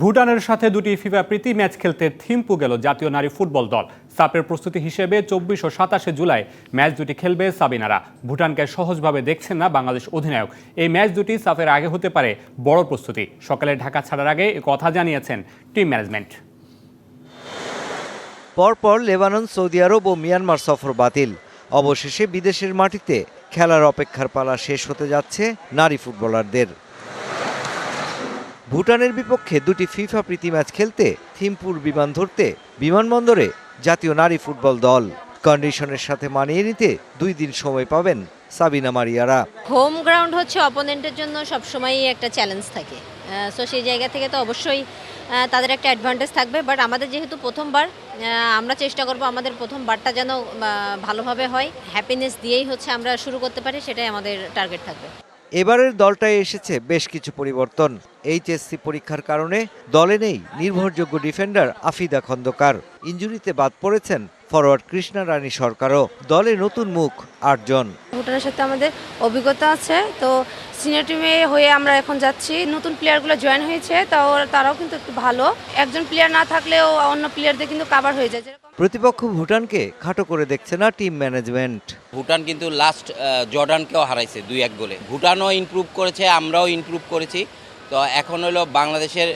ভুটানের সাথে দুটি ফিফা প্রীতি ম্যাচ খেলতে থিম্পু গেল জাতীয় নারী ফুটবল দল। সাপের প্রস্তুতি হিসেবে চব্বিশ ও সাতাশে জুলাই ম্যাচ দুটি খেলবে সাবিনারা। ভুটানকে সহজভাবে দেখছেন না বাংলাদেশ অধিনায়ক। এই ম্যাচ দুটি সাফের আগে হতে পারে বড় প্রস্তুতি। সকালে ঢাকা ছাড়ার আগে কথা জানিয়েছেন টিম ম্যানেজমেন্ট। পরপর লেবানন, সৌদি আরব ও মিয়ানমার সফর বাতিল। অবশেষে বিদেশের মাটিতে খেলার অপেক্ষার পালা শেষ হতে যাচ্ছে নারী ফুটবলারদের। ভুটানের বিপক্ষে দুটি ফিফা প্রীতি ম্যাচ খেলতে থিম্পুর বিমান ধরতে বিমানবন্দরে জাতীয় নারী ফুটবল দল। কন্ডিশনের সাথে মানিয়ে নিতে দুই দিন সময় পাবেন সাবিনা মারিয়ারা। হোম গ্রাউন্ড হচ্ছে অপোনেন্টের জন্য সবসময়ই একটা চ্যালেঞ্জ থাকে। সো সেই জায়গা থেকে তো অবশ্যই তাদের একটা অ্যাডভান্টেজ থাকবে। বাট আমাদের যেহেতু প্রথমবার আমরা চেষ্টা করব আমাদের প্রথমবারটা যেন ভালোভাবে হয়। হ্যাপিনেস দিয়েই হচ্ছে আমরা শুরু করতে পারি, সেটাই আমাদের টার্গেট থাকবে। এবারের দলটায় এসেছে বেশ কিছু পরিবর্তন। এইচএসসি পরীক্ষার কারণে দলে নেই নির্ভরযোগ্য ডিফেন্ডার আফিদা খন্দকার। ইঞ্জুরিতে বাদ পড়েছেন ফরওয়ার্ড কৃষ্ণা রানী সরকারও দলে নতুন মুখ আটজন। ভুটানের সাথে আমাদের অভিজ্ঞতা আছে তো সিনিয়র টিমে হয়ে আমরা এখন যাচ্ছি। নতুন প্লেয়ারগুলো জয়েন হয়েছে তাও তারাও কিন্তু একটু ভালো। একজন প্লেয়ার না থাকলেও অন্য প্লেয়ারদের কিন্তু কাভার হয়ে যায় প্রতিপক্ষ ভুটানকে খাটো করে দেখছে না টিম ম্যানেজমেন্ট ভুটান কিন্তু লাস্ট জর্ডানকেও হারাইছে দুই এক গোলে। ভুটানও ইমপ্রুভ করেছে আমরাও ইমপ্রুভ করেছি। তো এখন হলো বাংলাদেশের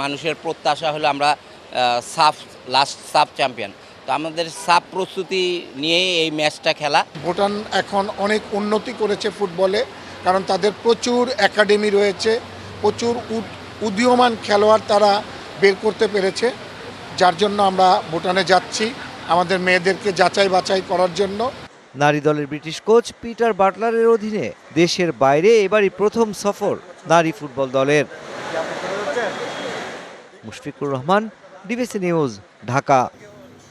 মানুষের প্রত্যাশা হলো আমরা সাফ লাস্ট সাফ চ্যাম্পিয়ন তো আমাদের সাপ প্রস্তুতি নিয়েই এই ম্যাচটা খেলা। ভুটান এখন অনেক উন্নতি করেছে ফুটবলে কারণ তাদের প্রচুর একাডেমি রয়েছে প্রচুর উদ- উদীয়মান খেলোয়াড় তারা বের করতে পেরেছে। যার জন্য আমরা ভুটানে যাচ্ছি আমাদের মেয়েদেরকে যাচাই বাছাই করার জন্য। নারী দলের ব্রিটিশ কোচ পিটার বাটলারের অধীনে দেশের বাইরে এবারই প্রথম সফর নারী ফুটবল দলের। Mushfiqur Rahman DBC news Dhaka.